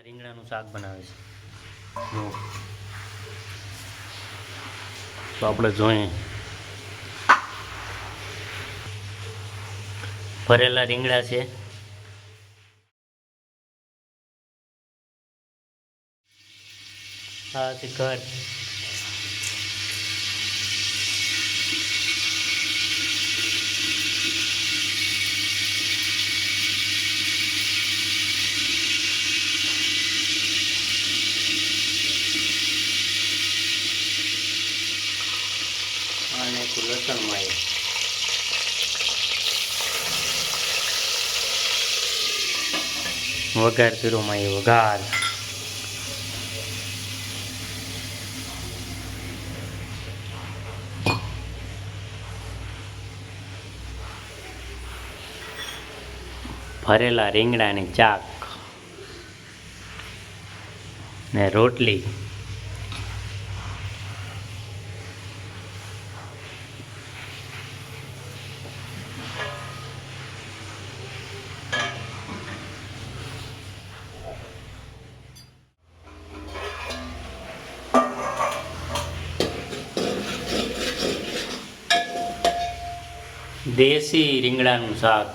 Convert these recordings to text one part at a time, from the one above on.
ભરેલા રીંગણાનું શાક બનાવે છે. તો આપણે જોઈએ ભરેલા રીંગણા છે. હા તે ઘર અને એક લસણમાં વઘાર કર્યો માં વઘાર. ભરેલા રીંગણાની ચાક ને રોટલી દેશી રીંગણાનું શાક,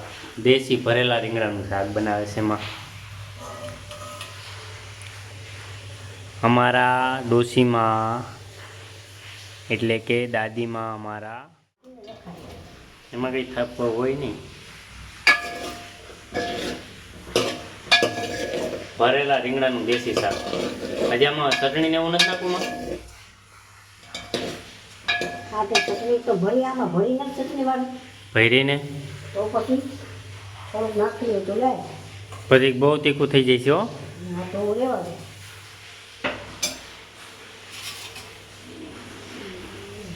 દેશી ભરેલા રીંગણાનું શાક બનાવે છે એમાં. અમારા ડોશીમાં, એટલે કે દાદીમાં અમારા, એમાં કંઈ થપ હોય નહીં. ભરેલા રીંગણાનું દેશી શાક. હજી આમાં ચટણીને એવું નથી નાખવું માં? ચટણી તો ભરી, આમાં ભરી નથી ચટણી વાળું. ભરીને? તો પછી થોડુંક નાખી તો લે. પછી બહુ તીખું થઈ જાય છે હો તો લેવા દે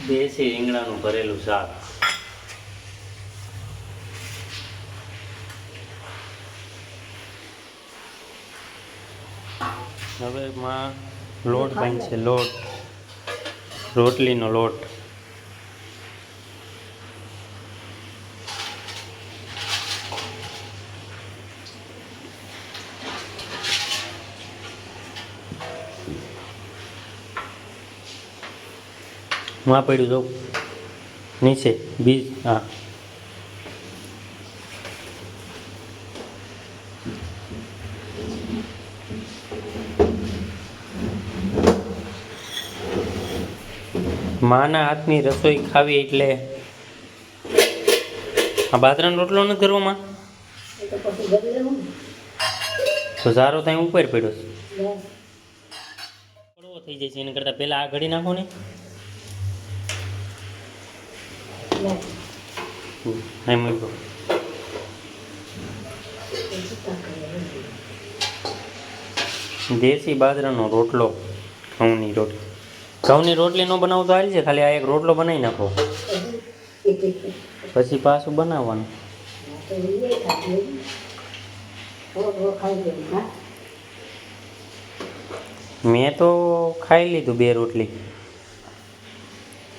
દેશી રીંગણાનું ભરેલું શાક. હવે માં લોટ બાંધશે લોટ. રોટલીનો લોટ. આ પડ્યું જોઉં નીચે બીજ હા. માના હાથની રસોઈ ખાવી એટલે આ બાજરાનો રોટલો નથી કરવામાં તો સારો ત્યાં ઉપર પડ્યો છે. લે કડવો થઈ જાય છે એના કરતાં પહેલાં આ ઘડી નાખો ને. ચિત્તા કરે દેશી બાજરાનો રોટલો, ઘઉંની રોટલી. ઘઉંની રોટલી ન બનાવું તો હાલ છે, ખાલી આ એક રોટલો બનાવી નાખો. પછી પાછું બનાવવાનું. મેં તો ખાઈ લીધું બે રોટલી.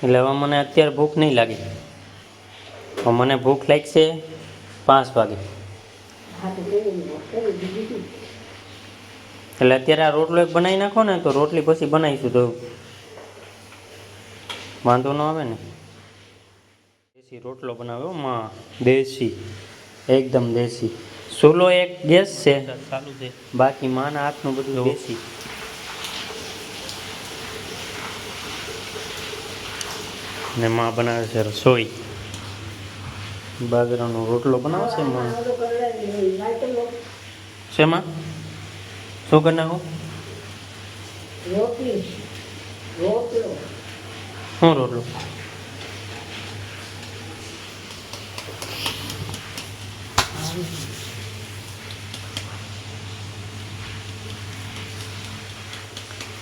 એટલે હવે મને અત્યારે ભૂખ નહીં લાગી. હવે મને ભૂખ લાગશે પાંચ વાગે. તો એટલે અત્યારે આ રોટલો એક બનાવી નાખો ને તો રોટલી પછી બનાવીશું તો વાંધો ન આવે ને. દેશી રોટલો બનાવ્યો માં દેશી એકદમ દેશી. ચૂલો એક ગેસ છે ચાલુ છે બાકી માના હાથનું બધું દેશી. ને માં બનાવે છે રસોઈ. બાજરાનો રોટલો બનાવો છે માં બધું કરે લાઈટ લો શેમાં? શું કરી નાખો શું રોટલો?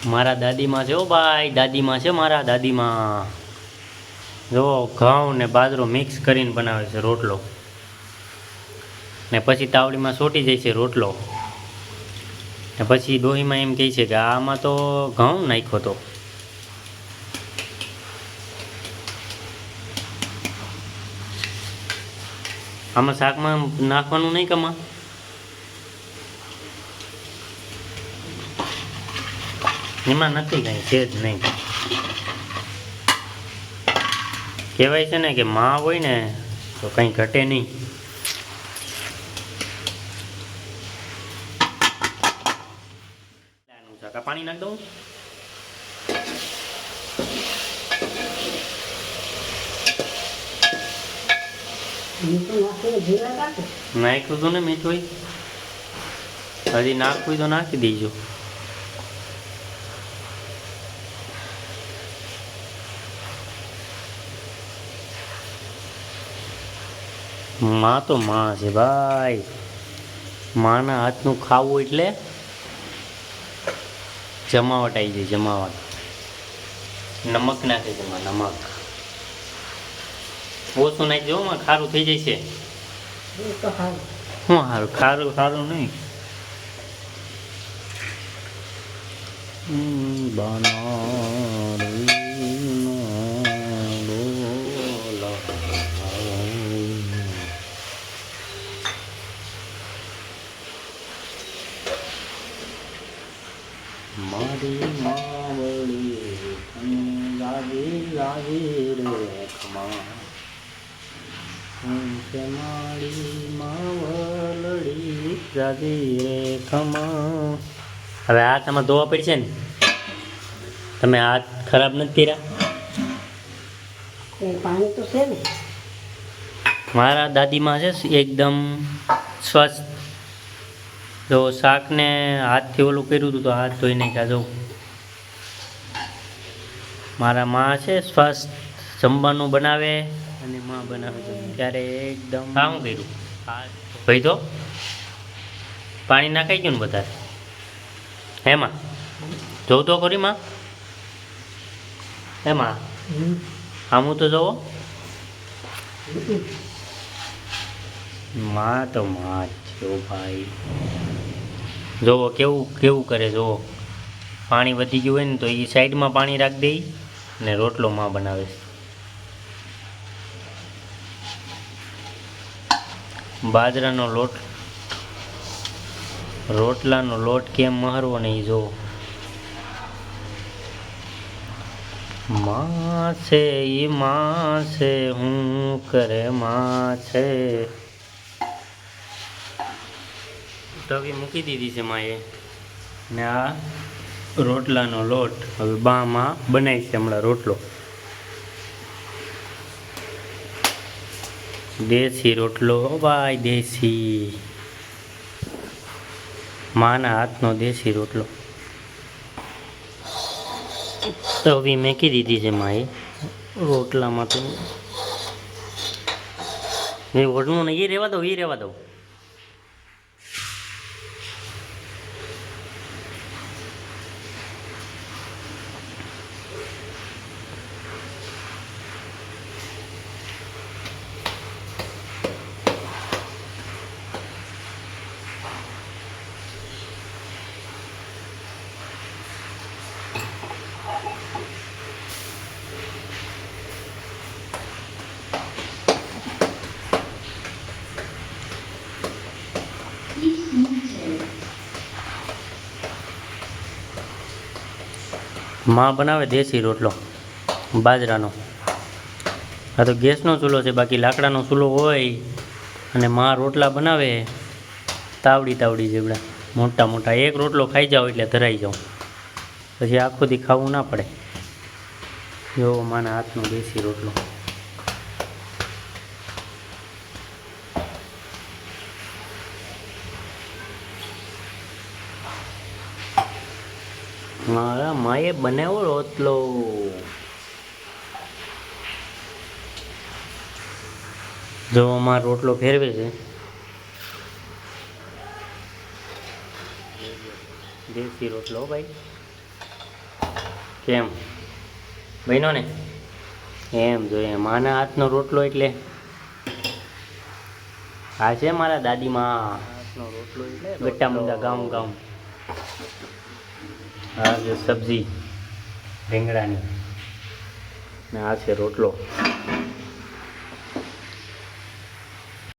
મારા દાદીમાં છે ઓ ભાઈ. દાદીમાં છે મારા દાદીમાં. જો ઘઉં ને બાજરો મિક્સ કરીને બનાવે છે રોટલો. ને પછી તાવડીમાં સોટી જાય છે રોટલો. ને પછી દોહીમાં એમ કહે છે કે આમાં તો ઘઉં નાખ્યો તો. આમાં શાકમાં નાખવાનું નહીં કમા? એમાં નથી કાંઈ છે જ નહીં. કહેવાય છે ને કે માં હોય ને તો કંઈ ઘટે નહીં. પાણી નાખ દઉં. નાખ્યું હતું ને મીઠું. હજી નાખવું તો નાખી દેજો. માં તો માં છે ભાઈ. માના હાથનું ખાવું એટલે જમાવટ આવી જાય જમાવટ. નમક નાખે છે નમક. ઓછું નાખજો હો, માં ખારું થઈ જાય છે શું સારું ખારું સારું નહીં. મારી માવળી તને લાગી લાગી રે ખમા છે મારી માવળી લાગી રે ખમા હવે હાથ આમાં ધોવા પડશે ને? તમે હાથ ખરાબ નથી કર્યા? પાણી તો છે ને. મારા દાદીમાં છે એકદમ સ્વસ્થ જો શાકને હાથથી ઓલું કર્યું હતું તો હાથ ધોઈ નાખ્યા. જો મારા માં છે સ્વસ્થ જમવાનું બનાવે અને માં બનાવે. ત્યારે એકદમ કામ કર્યું. ભાઈ તો પાણી નાખાઈ ગયું ને વધારે હેમાં જોઉં તો ખરી માં? હમ. આમું તો જોવો માં તો માં જ ભાઈ. જોવો, કેવું કેવું કરે જોવો. પાણી વધી ગયું હોય ને તો એ સાઈડમાં પાણી રાખી દઈ ને રોટલો માં બનાવે. બાજરાનો લોટ, રોટલાનો લોટ કેમ મહરવો ને એ જોવો. માં છે એ માં છે હું કરે માં છે તવી મૂકી દીધી છે માએ. ને આ રોટલાનો લોટ હવે બામાં બનાવી છે હમણાં રોટલો. દેશી રોટલો ભાઈ દેશી. માના હાથનો દેશી રોટલો. તવી મેકી દીધી છે માએ. રોટલામાં તો એ ઓઢણું ને એ રહેવા દો, એ રહેવા દો માં બનાવે દેશી રોટલો, બાજરાનો. આ તો ગેસનો ચૂલો છે, બાકી લાકડાનો ચૂલો હોય અને માં રોટલા બનાવે, તાવડી તાવડી જેવડા, મોટા મોટા. એક રોટલો ખાઈ જાઓ એટલે ધરાઈ જાઓ. પછી આખો દી ખાવું ના પડે. જો માના હાથનો દેશી રોટલો. મારા માએ બનાવ્યો રોટલો. જો અમારો રોટલો ફેરવે છે. દેશી રોટલો ભાઈ. કેમ? બહેનો ને? એમ જોઈએ માના હાથનો રોટલો એટલે? આ છે મારા દાદીમાં. હાથનો રોટલો એટલે ગટ્ટા મુંડા ગામ ગામ આ છે સબ્જી રીંગણાની ને આ છે રોટલો.